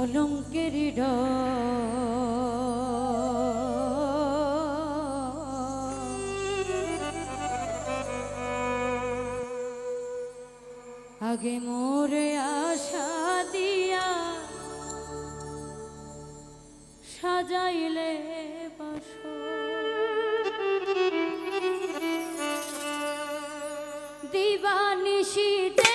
কলঙ্কের আগে মোরে আশা দিয়া সাজাইলে বাসা। দিবা নিশিতে